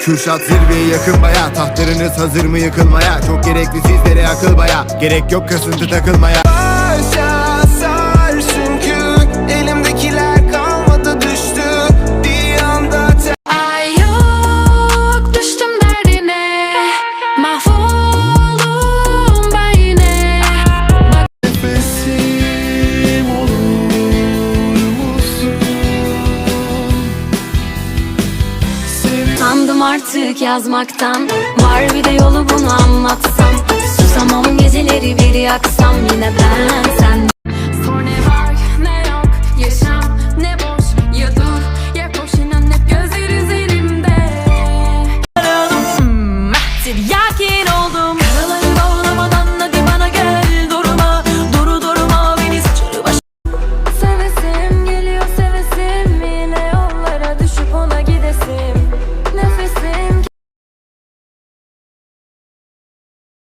Kürşat zirveye yakın baya. Tahtlarınız hazır mı yıkılmaya? Çok gerekli sizlere akıl baya. Gerek yok kasıntı takılmaya. Usandım artık yazmaktan. Var bir de yolu bunu anlatsam. Susamam geceleri bir yaksam. Yine ben sen. Sor ne var ne yok Yaşam. Ne boş ya dur. Ya koş inan hep gözler üzerimde. Hmm, yakin oldum.